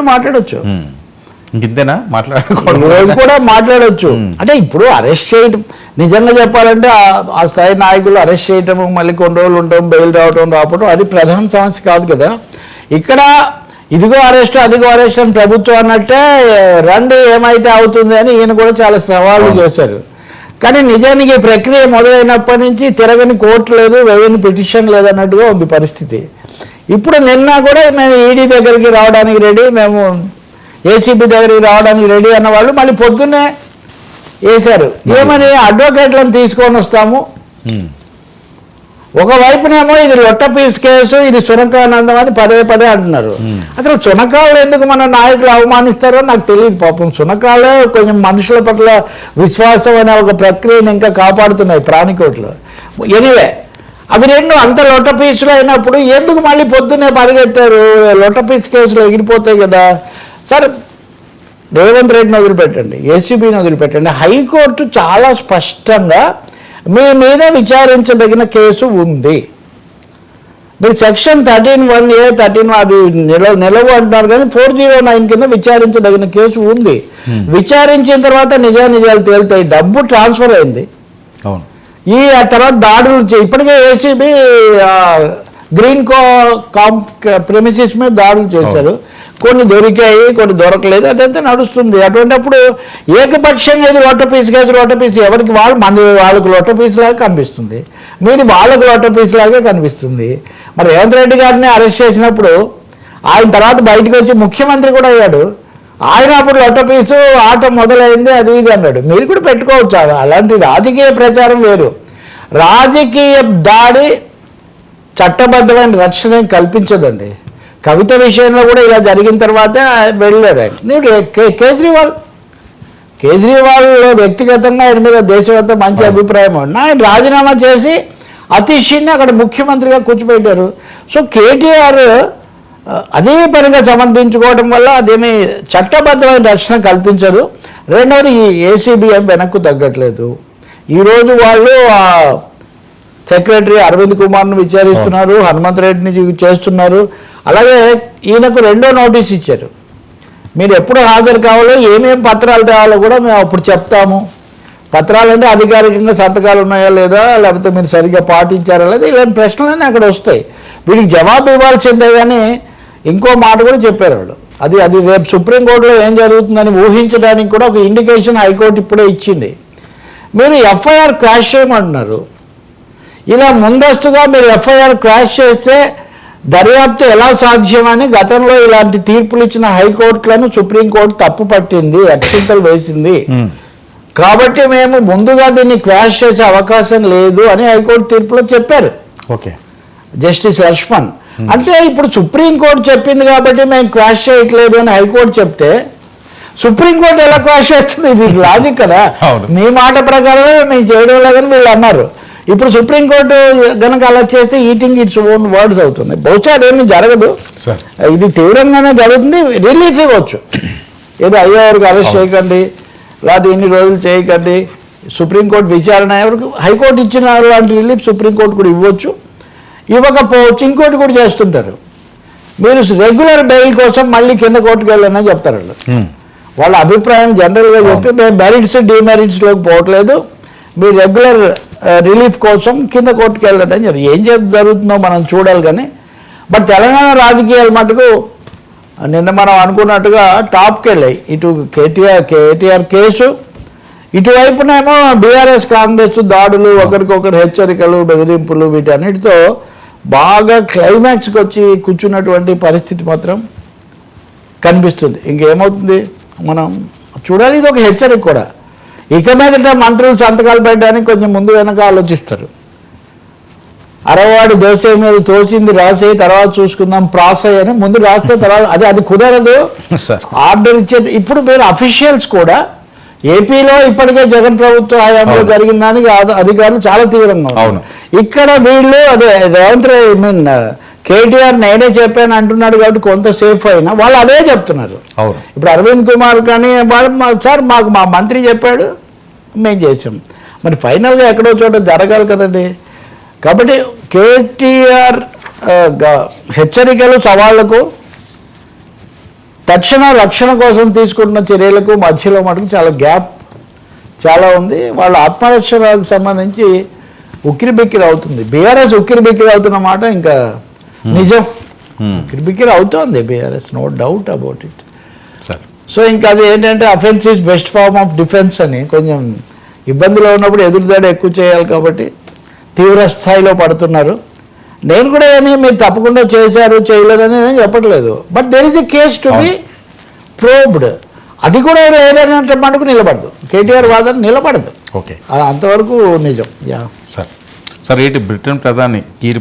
కూడా మాట్లాడొచ్చు. రోజు కూడా మాట్లాడొచ్చు. అంటే ఇప్పుడు అరెస్ట్ చేయటం నిజంగా చెప్పాలంటే ఆ- స్థాయి నాయకులు అరెస్ట్ చేయటము మళ్ళీ కొన్ని రోజులు ఉండటం బెయిల్ రావటం రావటం అది ప్రధాన సమస్య కాదు కదా. ఇక్కడ ఇదిగో అరెస్ట్ అదిగో అరెస్ట్ అని ప్రభుత్వం అన్నట్టే రండి ఏమైతే అవుతుంది అని ఈయన కూడా చాలా సవాళ్ళు చేశారు. కానీ నిజానికి ఈ ప్రక్రియ మొదలైనప్పటి నుంచి తిరగని కోర్టు లేదు వేయని పిటిషన్ లేదు అన్నట్టుగా ఉంది పరిస్థితి. ఇప్పుడు నిన్న కూడా మేము ఈడీ దగ్గరికి రావడానికి రెడీ మేము ఏసీబీ దగ్గరికి రావడానికి రెడీ అన్న వాళ్ళు మళ్ళీ పొద్దున్నే వేశారు. ఏమని అడ్వకేట్లను తీసుకొని వస్తాము. ఒకవైపునేమో ఇది లొట్ట పీస్ కేసు ఇది సునకానందం అని పదే పదే అంటున్నారు. అసలు సునకాలు ఎందుకు మన నాయకులు అవమానిస్తారో నాకు తెలియదు పాపం. సునకాలే కొంచెం మనుషుల పట్ల విశ్వాసం అనే ఒక ప్రక్రియను ఇంకా కాపాడుతున్నాయి ప్రాణికోట్లు. ఎనివే అవి రెండు అంత లొట్ట పీసులు అయినప్పుడు ఎందుకు మళ్ళీ పొద్దున్నే పరిగెత్తారు? లొట్ట పీస్ కేసులు ఎగిరిపోతాయి కదా. సరే రేవంత్ రెడ్డిని వదిలిపెట్టండి ఏసీబీని వదిలిపెట్టండి. హైకోర్టు చాలా స్పష్టంగా మీ మీద విచారించదగిన కేసు ఉంది. మీరు section thirteen one A thirteen అది నిలవ నిలవు అంటున్నారు కానీ ఫోర్ జీరో నైన్ కింద విచారించదగిన కేసు ఉంది. విచారించిన తర్వాత నిజా నిజాలు తేలుతాయి. డబ్బు ట్రాన్స్ఫర్ అయింది. అవును. ఈ ఆ తర్వాత దాడులు ఇప్పటికే ఏసీబీ గ్రీన్ కో కాంప్ ప్రెమిసిస్ మీద దాడులు చేశారు. కొన్ని దొరికాయి కొన్ని దొరకలేదు అదంతా నడుస్తుంది. అటువంటిప్పుడు ఏకపక్షంగా ఇది లొట్ట పీస్ కేసు లొట్ట పీస్ ఎవరికి వాళ్ళు మంది వాళ్ళకు లొట్ట పీస్ లాగా కనిపిస్తుంది. మీది వాళ్ళకు లొట్ట పీస్ లాగే కనిపిస్తుంది. మరి రేవంత్ రెడ్డి గారిని అరెస్ట్ చేసినప్పుడు ఆయన తర్వాత బయటకు వచ్చి ముఖ్యమంత్రి కూడా అయ్యాడు. ఆయన అప్పుడు లొట్ట పీసు ఆట మొదలైంది అది ఇది అన్నాడు. మీరు కూడా పెట్టుకోవచ్చు అలా- అలాంటి రాజకీయ ప్రచారం వేరు. రాజకీయ దాడి చట్టబద్ధమైన రక్షణ కల్పించదండి. కవిత విషయంలో కూడా ఇలా జరిగిన తర్వాత వెళ్ళారు ఆయన. కేజ్రీవాల్ కేజ్రీవాల్ వ్యక్తిగతంగా ఆయన మీద దేశమంతా మంచి అభిప్రాయం ఉంది. ఆయన రాజీనామా చేసి అతీష్ని అక్కడ ముఖ్యమంత్రిగా కూర్చోబెట్టారు. సో కేటీఆర్ అదే పనిగా సమర్థించుకోవడం వల్ల అదేమీ చట్టబద్ధమైన రక్షణ కల్పించదు. రెండవది ఈ ఏసీబీఎం వెనక్కు తగ్గట్లేదు. ఈరోజు వాళ్ళు ఆ సెక్రటరీ అరవింద్ కుమార్ను విచారిస్తున్నారు హనుమంత్ రెడ్డిని చేస్తున్నారు. అలాగే ఈయనకు రెండో నోటీస్ ఇచ్చారు. మీరు ఎప్పుడు హాజరు కావాలో ఏమేం పత్రాలు తేవాలో కూడా మేము అప్పుడు చెప్తాము. పత్రాలు అంటే అధికారికంగా సంతకాలు ఉన్నాయా లేదా లేకపోతే మీరు సరిగ్గా పాటించారా లేదా ఇలాంటి ప్రశ్నలన్నీ అక్కడ వస్తాయి. వీటికి జవాబు ఇవ్వాల్సిందే కానీ ఇంకో మాట కూడా చెప్పారు వాళ్ళు. అది అది రేపు సుప్రీంకోర్టులో ఏం జరుగుతుందని ఊహించడానికి కూడా ఒక ఇండికేషన్ హైకోర్టు ఇప్పుడే ఇచ్చింది. మీరు ఎఫ్ఐఆర్ క్రాష్ చేయమంటున్నారు. ఇలా ముందస్తుగా మీరు ఎఫ్ఐఆర్ క్రాష్ చేస్తే దర్యాప్తు ఎలా సాధ్యమని గతంలో ఇలాంటి తీర్పులు ఇచ్చిన హైకోర్టులను సుప్రీంకోర్టు తప్పు పట్టింది అక్షింతలు వేసింది. కాబట్టి మేము ముందుగా దీన్ని క్రాష్ చేసే అవకాశం లేదు అని హైకోర్టు తీర్పులో చెప్పారు. ఓకే. జస్టిస్ లక్ష్మణ్ అంటే ఇప్పుడు సుప్రీంకోర్టు చెప్పింది కాబట్టి మేము క్రాష్ చేయట్లేదు అని హైకోర్టు చెప్తే సుప్రీంకోర్టు ఎలా క్రాష్ చేస్తుంది? ఇది లాజిక్ కదా. మీ మాట ప్రకారమే మేము చేయడం లేదని వీళ్ళు అన్నారు. ఇప్పుడు సుప్రీంకోర్టు గనక అలా చేస్తే ఈటింగ్ ఇట్స్ ఓన్ వర్డ్స్ అవుతుంది. బహుశా అదేమీ జరగదు. ఇది తీవ్రంగానే జరుగుతుంది. రిలీఫ్ ఇవ్వచ్చు. ఏదో అయ్యేవారికి అరెస్ట్ చేయకండి లేదా ఇన్ని రోజులు చేయకండి. సుప్రీంకోర్టు విచారణ ఎవరికి? హైకోర్టు ఇచ్చిన లాంటి రిలీఫ్ సుప్రీంకోర్టు కూడా ఇవ్వచ్చు. ఇవ్వకపోవచ్చు ఇంకోటి కూడా చేస్తుంటారు. మీరు రెగ్యులర్ బెయిల్ కోసం మళ్ళీ కింద కోర్టుకు వెళ్ళని చెప్తారు వాళ్ళు. వాళ్ళ అభిప్రాయం జనరల్గా చెప్పి మేము మెరిట్స్ డిమెరిట్స్లోకి పోవట్లేదు. మీరు రెగ్యులర్ రిలీఫ్ కోసం కింద కోర్టుకు వెళ్ళండి అని చెప్పి ఏం చేసి జరుగుతుందో మనం చూడాలి కానీ బట్ తెలంగాణ రాజకీయాలు మటుకు నిన్న మనం అనుకున్నట్టుగా టాప్కి వెళ్ళాయి. ఇటు కేటీఆర్ కేటీఆర్ కేసు. ఇటువైపునేమో బీఆర్ఎస్ కాంగ్రెస్ దాడులు ఒకరికొకరు హెచ్చరికలు బెదిరింపులు వీటన్నిటితో బాగా క్లైమాక్స్కి వచ్చి కూర్చున్నటువంటి పరిస్థితి మాత్రం కనిపిస్తుంది. ఇంకేమవుతుంది? మనం చూడాలి ఇది ఒక హెచ్చరిక కూడా. ఇక మీదట మంత్రులు సంతకాలు పెట్టడానికి కొంచెం ముందు వెనక ఆలోచిస్తారు. అరవాడి దోశ మీద తోసింది రాసే తర్వాత చూసుకుందాం ప్రాసెస్ అని ముందు రాస్తే తర్వాత అది అది కుదరదు. సార్. ఆర్డర్ ఇచ్చే ఇప్పుడు మీరు అఫీషియల్స్ కూడా ఏపీలో ఇప్పటికే జగన్ ప్రభుత్వ హయాంలో. జరిగిన దానికి అధ- అధికారులు చాలా తీవ్రంగా ఉన్నారు. అవును. ఇక్కడ వీళ్ళు అదే రేవంత్ ఐ మీన్ కేటీఆర్ నేనే చెప్పాను అంటున్నాడు కాబట్టి కొంత సేఫ్ అయినా వాళ్ళు అదే చెప్తున్నారు అవును ఇప్పుడు అరవింద్ కుమార్ కానీ వాళ్ళు సార్ మాకు మా మంత్రి చెప్పాడు మేము చేసాం మరి ఫైనల్గా ఎక్కడో చోట జరగాలి కదండి కాబట్టి కేటీఆర్ హెచ్చరికలు సవాళ్ళకు తక్షణ రక్షణ కోసం తీసుకుంటున్న చర్యలకు మధ్యలో మటుకు చాలా గ్యాప్ చాలా ఉంది. వాళ్ళ ఆత్మరక్షణకు సంబంధించి ఉక్కిరి బిక్కిరి అవుతుంది. బీఆర్ఎస్ ఉక్కిరి బిక్కిరి అవుతున్న మాట ఇంకా నిజం. Hmm. ఉక్కిరి బిక్కిరి అవుతోంది BRS no doubt about it so ఇంకా అది ఏంటంటే offence is best form of defence అని కొంచెం ఇబ్బందిలో ఉన్నప్పుడు ఎదురుదాడి ఎక్కువ చేయాలి కాబట్టి తీవ్ర స్థాయిలో పడుతున్నారు. నేను కూడా ఏమీ మీరు తప్పకుండా చేశారు చేయలేదని నేను చెప్పట్లేదు. But there is a case to be probed అది కూడా ఏదైనా మటుకు నిలబడదు. కేటీఆర్ వాదన నిలబడదు. ఓకే. అంతవరకు నిజం. Yeah sir. సార్ ఏంటి బ్రిటన్ ప్రధాని కీర్